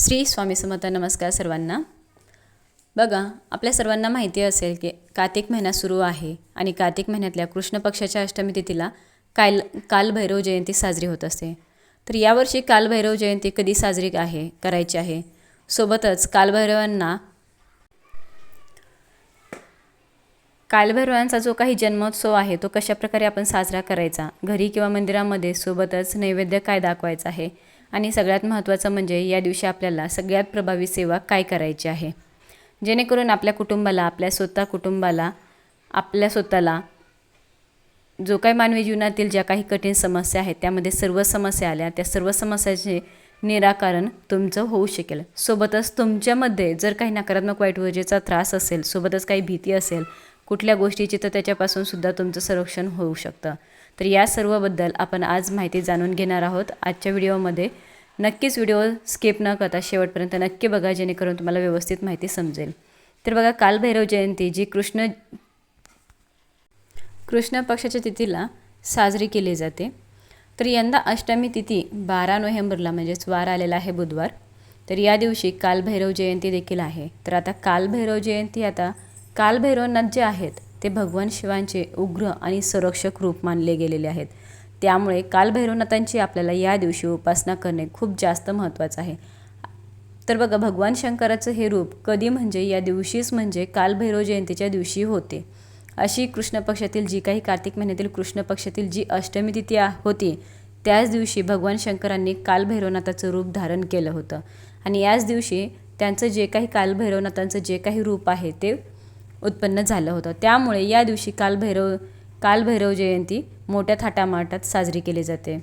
श्री स्वामी समर्थ नमस्कार सर्वांना. बघा आपल्या सर्वांना माहिती असेल की कार्तिक महिना सुरू आहे आणि कार्तिक महिन्यातल्या कृष्ण पक्षाच्या अष्टमी तिथीला काल कालभैरव जयंती साजरी होत असते. तर यावर्षी कालभैरव जयंती कधी साजरी आहे करायची आहे? सोबतच कालभैरवांना कालभैरवांचा जो काही जन्मोत्सव आहे तो कशाप्रकारे आपण साजरा करायचा? घरी किंवा मंदिरामध्ये सोबतच नैवेद्य काय दाखवायचं आहे? आणि सगळ्यात महत्त्वाचं म्हणजे या दिवशी आपल्याला सगळ्यात प्रभावी सेवा काय करायची आहे? जेणेकरून आपल्या कुटुंबाला आपल्या स्वतः कुटुंबाला आपल्या स्वतःला जो काही मानवी जीवनातील ज्या काही कठीण समस्या आहेत त्यामध्ये सर्व समस्या आल्या त्या सर्व समस्याचे निराकरण तुमचं होऊ शकेल. सोबतच तुमच्यामध्ये जर काही नकारात्मक वाईट ऊर्जेचा त्रास असेल सोबतच काही भीती असेल कुठल्या गोष्टीची तर त्याच्यापासून सुद्धा तुमचं संरक्षण होऊ शकतं. तर या सर्वबद्दल आपण आज माहिती जाणून घेणार आहोत आजच्या व्हिडिओमध्ये. नक्कीच व्हिडिओ स्किप न करता शेवटपर्यंत नक्की बघा जेणेकरून तुम्हाला व्यवस्थित माहिती समजेल. तर बघा कालभैरव जयंती जी कृष्ण कृष्ण पक्षाच्या तिथीला साजरी केली जाते. तर यंदा अष्टमी तिथी बारा नोव्हेंबरला म्हणजेच वार आलेला आहे बुधवार. तर या दिवशी कालभैरव जयंती देखील आहे. तर आता कालभैरव जयंती आता कालभैरवनाथ जे आहेत ते भगवान शिवांचे उग्र आणि संरक्षक रूप मानले गेलेले आहेत. त्यामुळे कालभैरवनाथांची आपल्याला या दिवशी उपासना करणे खूप जास्त महत्त्वाचं आहे. तर बघा भगवान शंकराचं हे रूप कधी म्हणजे या दिवशीच म्हणजे कालभैरव जयंतीच्या दिवशी होते. अशी कृष्ण पक्षातील जी काही कार्तिक महिन्यातील कृष्ण पक्षातील जी अष्टमी तिथी होती त्याच दिवशी भगवान शंकरांनी कालभैरवनाथाचं रूप धारण केलं होतं. आणि याच दिवशी त्यांचं जे काही कालभैरवनाथांचं जे काही रूप आहे ते उत्पन्न झालं होतं. त्यामुळे या दिवशी कालभैरव कालभैरव जयंती मोठ्या थाटामाटात साजरी केली जाते.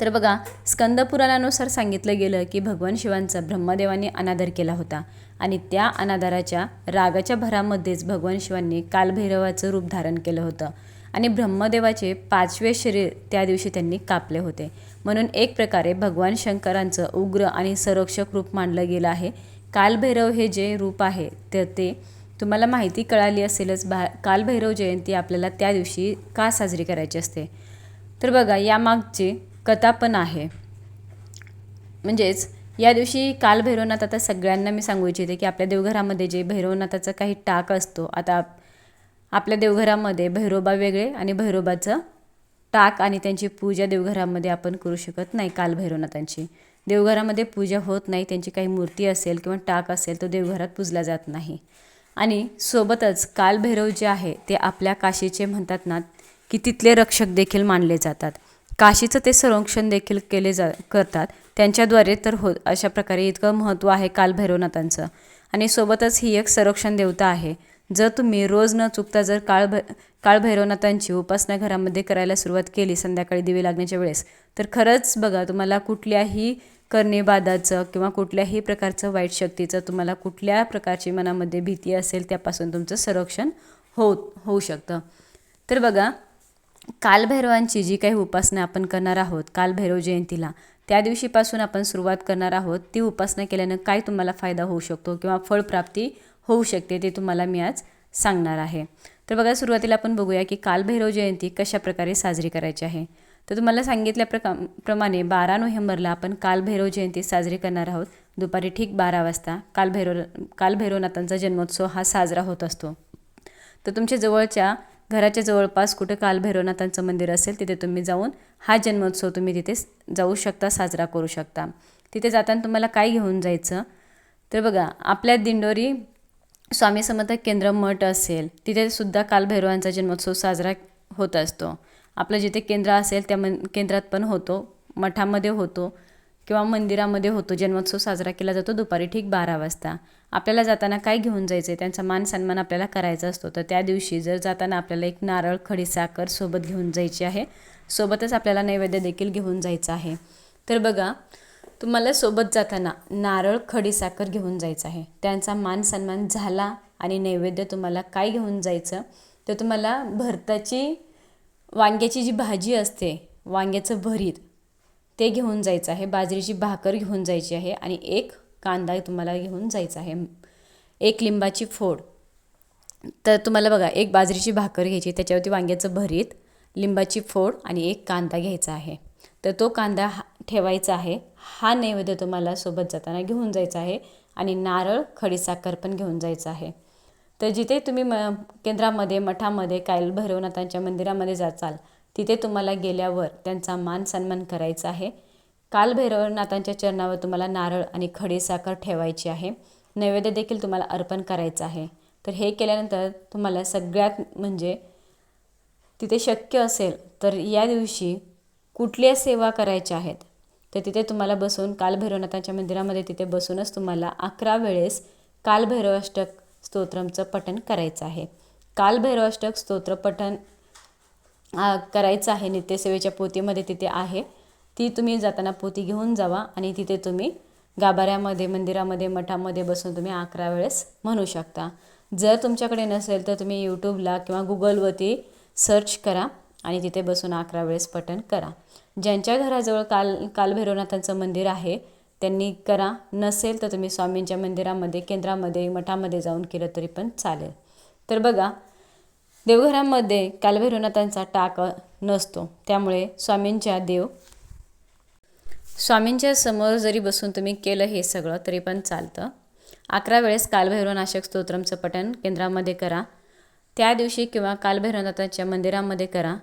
तर बघा स्कंदपुराणानुसार सांगितलं गेलं की भगवान शिवांचा ब्रह्मदेवाने अनादर केला होता आणि त्या अनादराच्या रागाच्या भरामध्येच भगवान शिवांनी कालभैरवाचं रूप धारण केलं होतं आणि ब्रह्मदेवाचे पाचवे शरीर त्या दिवशी त्यांनी कापले होते. म्हणून एक प्रकारे भगवान शंकरांचं उग्र आणि संरक्षक रूप मानलं गेलं आहे. कालभैरव हे जे रूप आहे तर ते तुम्हाला माहिती कळाली असेलच भा कालभैरव जयंती आपल्याला त्या दिवशी का साजरी करायची असते? तर बघा यामागची कथा पण आहे. म्हणजेच या दिवशी कालभैरवनाथ आता सगळ्यांना मी सांगू इच्छिते की आपल्या देवघरामध्ये जे भैरवनाथाचा काही टाक असतो आता आपल्या देवघरामध्ये भैरोबा वेगळे आणि भैरोबाचं टाक आणि त्यांची पूजा देवघरामध्ये आपण करू शकत नाही कालभैरवनाथांची देवघरामध्ये पूजा होत नाही त्यांची काही मूर्ती असेल किंवा टाक असेल तो देवघरात पूजला जात नाही. आणि सोबतच कालभैरव जे आहे ते आपल्या काशीचे म्हणतात ना की तिथले रक्षक देखील मानले जातात. काशीचं ते संरक्षण देखील केले जा करतात. त्यांच्याद्वारे तर हो अशा प्रकारे इतकं महत्त्व आहे कालभैरवनाथांचं. आणि सोबतच ही एक संरक्षण देवता आहे. जर तुम्ही रोज न चुकता जर काळभ काळभैरवनाथांची उपासना घरामध्ये करायला सुरुवात केली संध्याकाळी दिवे लागण्याच्या वेळेस तर खरंच बघा तुम्हाला कुठल्याही करणेबादाचं किंवा कुठल्याही प्रकारचं वाईट शक्तीचं तुम्हाला कुठल्या प्रकारची मनामध्ये भीती असेल त्यापासून तुमचं संरक्षण हो होऊ शकतं. तर बघा कालभैरवांची जी काही उपासना आपण करणार आहोत कालभैरव जयंतीला त्या दिवशीपासून आपण सुरुवात करणार आहोत ती उपासना केल्यानं काय तुम्हाला फायदा होऊ शकतो किंवा फळप्राप्ती होऊ शकते ते तुम्हाला मी आज सांगणार आहे. तर बघा सुरुवातीला आपण बघूया की कालभैरव जयंती कशा प्रकारे साजरी करायची आहे. तर तुम्हाला सांगितल्या प्रका प्रमाणे बारा नोव्हेंबरला आपण कालभैरव जयंती साजरी करणार आहोत. दुपारी ठीक बारा वाजता कालभैरव कालभैरवनाथांचा जन्मोत्सव हा साजरा होत असतो. तर तुमच्या जवळच्या घराच्या जवळपास कुठं कालभैरवनाथांचं मंदिर असेल तिथे तुम्ही जाऊन हा जन्मोत्सव तुम्ही तिथे जाऊ शकता साजरा करू शकता. तिथे जाताना तुम्हाला काय घेऊन जायचं? तर बघा आपल्या दिंडोरी स्वामी समर्थ केंद्र मठ असेल तिथे सुद्धा कालभैरवांचा जन्मोत्सव साजरा होत असतो. आपलं जिथे केंद्र असेल त्या मन केंद्रात पण होतो. मठामध्ये होतो किंवा मंदिरामध्ये होतो. जन्मोत्सव साजरा केला जातो दुपारी ठीक बारा वाजता. आपल्याला जाताना काय घेऊन जायचं आहे त्यांचा मान सन्मान आपल्याला करायचा असतो. तर त्या दिवशी जर जाताना आपल्याला एक नारळ खडीसाकर सोबत घेऊन जायची आहे. सोबतच आपल्याला नैवेद्य देखील घेऊन जायचं आहे. तर बघा तुम्हाला सोबत जाताना नारळ खडीसाखर घेऊन जायचं आहे. त्यांचा मान सन्मान झाला आणि नैवेद्य तुम्हाला काय घेऊन जायचं? तर तुम्हाला भरताची वांग्याची जी भाजी असते वांग्याचं भरीत ते घेऊन जायचं आहे. बाजरीची भाकर घेऊन जायची आहे आणि एक कांदा तुम्हाला घेऊन जायचा आहे. एक लिंबाची फोड. तर तुम्हाला बघा एक बाजरीची भाकर घ्यायची त्याच्यावरती वांग्याचं भरीत लिंबाची फोड आणि एक कांदा घ्यायचा आहे. तर तो कांदा ठेवायचा आहे. हा नैवेद्य तुम्हाला सोबत जाताना घेऊन जायचा आहे आणि नारळ खडीसाखर पण घेऊन जायचं आहे. तर जिथे तुम्ही म केंद्रामध्ये मठामध्ये कायल भैरवनाथांच्या मंदिरामध्ये जाचाल तिथे तुम्हाला गेल्यावर त्यांचा मान सन्मान करायचा आहे. काल भैरवनाथांच्या चरणावर तुम्हाला नारळ आणि खडीसाखर ठेवायची आहे. नैवेद्य देखील तुम्हाला अर्पण करायचं आहे. तर हे केल्यानंतर तुम्हाला सगळ्यात म्हणजे तिथे शक्य असेल तर या दिवशी कुठल्या सेवा करायच्या आहेत तर तिथे तुम्हाला बसून कालभैरवनाथांच्या मंदिरामध्ये तिथे बसूनच तुम्हाला अकरा वेळेस कालभैरवाष्टक स्तोत्रमचं पठण करायचं आहे. कालभैरवाष्टक स्तोत्र पठण करायचं आहे. नित्यसेवेच्या पोतीमध्ये तिथे आहे. ती तुम्ही जाताना पोती घेऊन जावा आणि तिथे तुम्ही गाभाऱ्यामध्ये मंदिरामध्ये मठामध्ये बसून तुम्ही अकरा वेळेस म्हणू शकता. जर तुमच्याकडे नसेल तर तुम्ही यूट्यूबला किंवा गुगलवरती सर्च करा आणि तिथे बसून अकरा वेळेस पठण करा. ज्यांच्या घराजवळ काल कालभैरवनाथांचं मंदिर आहे त्यांनी करा. नसेल तर तुम्ही स्वामींच्या मंदिरामध्ये केंद्रामध्ये मठामध्ये जाऊन केलं तरी पण चालेल. तर बघा देवघरामध्ये कालभैरवनाथांचा टाक नसतो. त्यामुळे स्वामींच्या देव स्वामींच्या समोर जरी बसून तुम्ही केलं हे सगळं तरी पण चालतं. अकरा वेळेस कालभैरवनाशक स्तोत्रमचं पठण केंद्रामध्ये करा. त्या दिवशी किंवा कालभैरवनाथाच्या मंदिरामध्ये करा.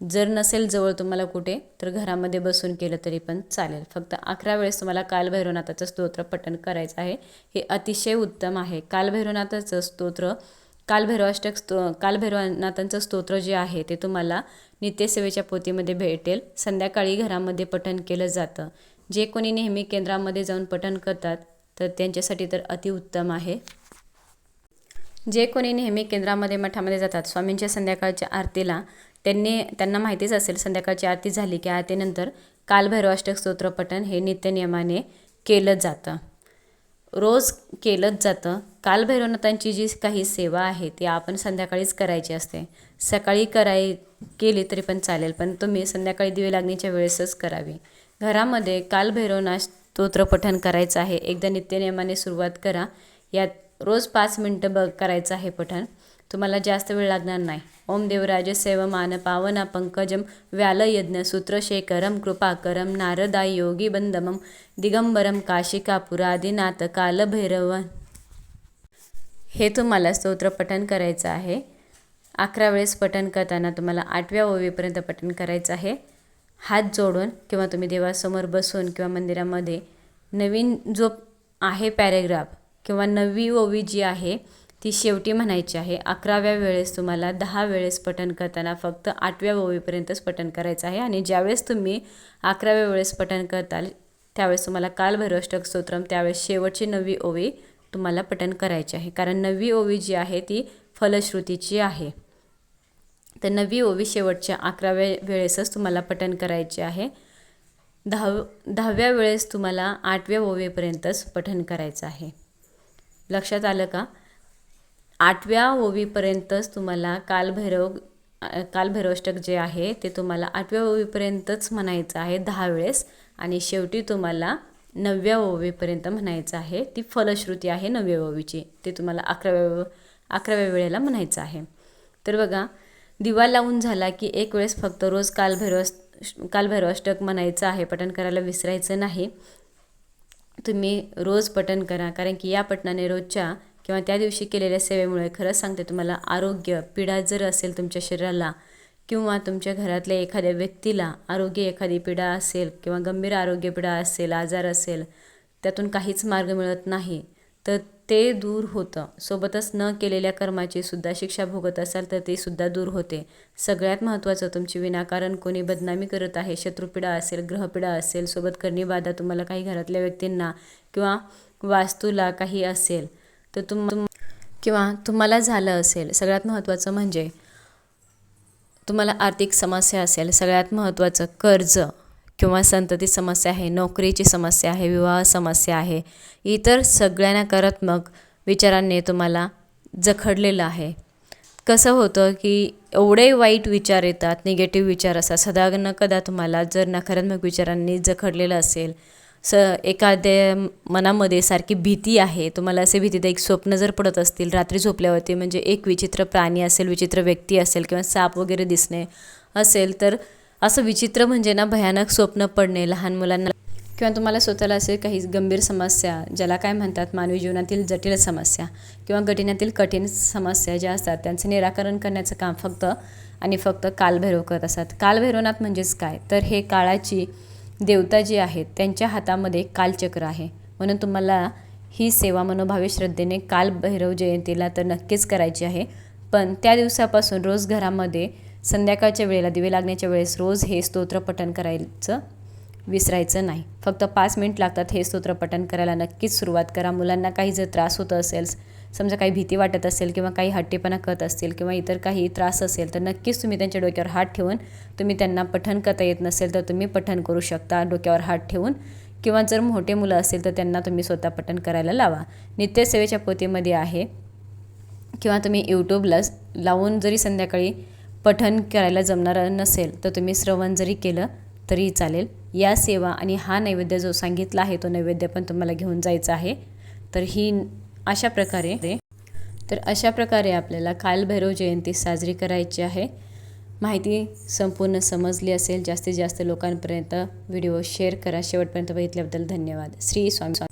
जर नसेल जवळ तुम्हाला कुठे तर घरामध्ये बसून केलं तरी पण चालेल. फक्त अकरा वेळेस तुम्हाला कालभैरवनाथाचं स्तोत्र पठण करायचं आहे. हे अतिशय उत्तम आहे. कालभैरवनाथाचं स्तोत्र कालभैरवाष्टक स्तो कालभैरवनाथांचं स्तोत्र जे आहे ते तुम्हाला नित्यसेवेच्या पोतीमध्ये भेटेल. संध्याकाळी घरामध्ये पठण केलं जातं. जे कोणी नेहमी केंद्रामध्ये जाऊन पठण करतात तर त्यांच्यासाठी तर अतिउत्तम आहे. जे कोणी नेहमी केंद्रामध्ये मठामध्ये जातात स्वामींच्या संध्याकाळच्या आरतीला त्यांनी त्यांना माहितीच असेल संध्याकाळची आरती झाली की आरतीनंतर कालभैरवाष्टक स्तोत्रपठण हे नित्यनियमाने केलं जातं. रोज केलंच जातं. कालभैरवनाथांची जी काही सेवा आहे ती आपण संध्याकाळीच करायची असते. सकाळी कराय केली तरी पण चालेल पण तुम्ही संध्याकाळी दिवे लागण्याच्या वेळेसच करावी. घरामध्ये कालभैरवनाथ स्तोत्रपठण करायचं आहे एकदा नित्यनियमाने सुरुवात करा. यात रोज पाच मिनटं बघ करायचं आहे पठण. तुम्हाला जास्त वेळ लागणार नाही. ओम देवराज सेवमान पावना पंकजम व्यालयज्ञ सूत्रशेखरम कृपाकरम. नारदा योगी बंदमम. दिगंबरम काशिकापुरादिनाथ कालभैरव हे तुम्हाला स्तोत्र पठण करायचं आहे. अकरा वेळेस पठण करताना तुम्हाला आठव्या ओवीपर्यंत पठण करायचं आहे. हात जोडून किंवा तुम्ही देवासमोर बसून किंवा मंदिरामध्ये नवीन जो आहे पॅरेग्राफ किंवा नवी ओवी जी आहे ती शेवटी म्हणायची आहे अकराव्या वेळेस तुम्हाला दहा वेळेस पठण करताना फक्त आठव्या ओवीपर्यंतच पठण करायचं आहे आणि ज्यावेळेस तुम्ही अकराव्या वेळेस पठण करताल त्यावेळेस तुम्हाला कालभैरवष्टक स्तोत्रम त्यावेळेस शेवटची नवी ओवी तुम्हाला पठण करायची आहे. कारण नवी ओवी जी आहे ती फलश्रुतीची आहे. तर नवी ओवी शेवटच्या अकराव्या वेळेसच तुम्हाला पठण करायची आहे. दहाव दहाव्या वेळेस तुम्हाला आठव्या ओवीपर्यंतच पठण करायचं आहे. लक्षात आलं का? आठव्या ओवीपर्यंतच तुम्हाला कालभैरव कालभैरवष्टक जे आहे ते तुम्हाला आठव्या ओवीपर्यंतच म्हणायचं आहे दहा वेळेस. आणि शेवटी तुम्हाला नवव्या ओवीपर्यंत म्हणायचं आहे. ती फलश्रुती आहे नवव्या ओवीची. ते तुम्हाला अकराव्या अकराव्या वेळेला म्हणायचं आहे. तर बघा दिवा लावून झाला की एक वेळेस फक्त रोज कालभैरव कालभैरवाष्टक म्हणायचं आहे. पठण करायला विसरायचं नाही. तुम्ही रोज पठण करा कारण की या पठणाने रोजच्या किंवा त्या दिवशी केलेल्या सेवेमुळे खरंच सांगते तुम्हाला आरोग्य पीडा जर असेल तुमच्या शरीराला किंवा तुमच्या घरातल्या एखाद्या व्यक्तीला आरोग्य एखादी पीडा असेल किंवा गंभीर आरोग्य पीडा असेल आजार असेल त्यातून काहीच मार्ग मिळत नाही तर ते दूर होतं. सोबतच न केलेल्या कर्माची सुद्धा शिक्षा भोगत असाल तर ते सुद्धा दूर होते. सगळ्यात महत्त्वाचं तुमची विनाकारण कोणी बदनामी करत आहे शत्रुपीडा असेल ग्रहपीडा असेल सोबत करणी बाधा तुम्हाला काही घरातल्या व्यक्तींना किंवा वास्तूला काही असेल तर तुम किंवा तुम्हाला झालं असेल. सगळ्यात महत्त्वाचं म्हणजे तुम्हाला आर्थिक समस्या असेल. सगळ्यात महत्त्वाचं कर्ज. किंवा संतती समस्या आहे नोकरीची समस्या आहे विवाह समस्या आहे इतर सगळ्या नकारात्मक विचारांनी तुम्हाला जखडलेलं आहे. कसं होतं की एवढे वाईट विचार येतात निगेटिव्ह विचार असतात. सदा न कदा तुम्हाला जर नकारात्मक विचारांनी जखडलेलं असेल स एखाद्या मनामध्ये सारखी भीती आहे तुम्हाला असे भीतीदायक स्वप्न जर पडत असतील रात्री झोपल्यावरती म्हणजे एक विचित्र प्राणी असेल विचित्र व्यक्ती असेल किंवा साप वगैरे दिसणे असेल तर असं विचित्र म्हणजे ना भयानक स्वप्न पडणे लहान मुलांना. किंवा तुम्हाला स्वतःला असे काही गंभीर समस्या ज्याला काय म्हणतात मानवी जीवनातील जटिल समस्या किंवा घटनेतील कठीण समस्या ज्या असतात त्यांचं निराकरण करण्याचं काम फक्त आणि फक्त कालभैरव करत असतात. कालभैरवनाथ म्हणजेच काय? तर हे काळाची देवता जी आहेत त्यांच्या हातामध्ये कालचक्र आहे. म्हणून तुम्हाला ही सेवा मनोभावी श्रद्धेने कालभैरव जयंतीला तर नक्कीच करायची आहे. पण त्या दिवसापासून रोज घरामध्ये संध्याकाळच्या वेळेला दिवे लागण्याच्या वेळेस रोज हे स्तोत्र पठण करायचं विसरायचं नाही. फक्त पाच मिनिट लागतात हे स्तोत्र पठण करायला. नक्कीच सुरुवात करा. मुलांना काही जर त्रास होत असेल समजा काही भीती वाटत असेल किंवा काही हट्टीपणा करत असतील किंवा इतर काही त्रास असेल तर नक्कीच तुम्ही त्यांच्या डोक्यावर हात ठेवून तुम्ही त्यांना पठण करता येत नसेल तर तुम्ही पठण करू शकता. डोक्यावर हात ठेवून किंवा जर मोठे मुलं असेल तर त्यांना तुम्ही स्वतः पठण करायला लावा. नित्यसेवेच्या पोतीमध्ये आहे किंवा तुम्ही यूट्यूबला लावून जरी संध्याकाळी पठन करायला जमणार नसेल तर तुम्ही श्रवण जरी केलं तरी चालेल. या सेवा आणि हा नैवेद्य जो सांगितला आहे तो नैवेद्य पण तुम्हाला घेऊन जायचा आहे. तर ही अशा प्रकारे तर अशा प्रकारे आपल्याला कालभैरव जयंती साजरी करायची आहे. माहिती संपूर्ण समजली असेल जास्तीत जास्त लोकांपर्यंत व्हिडिओ शेअर करा. शेवटपर्यंत बघितल्याबद्दल धन्यवाद. श्री स्वामी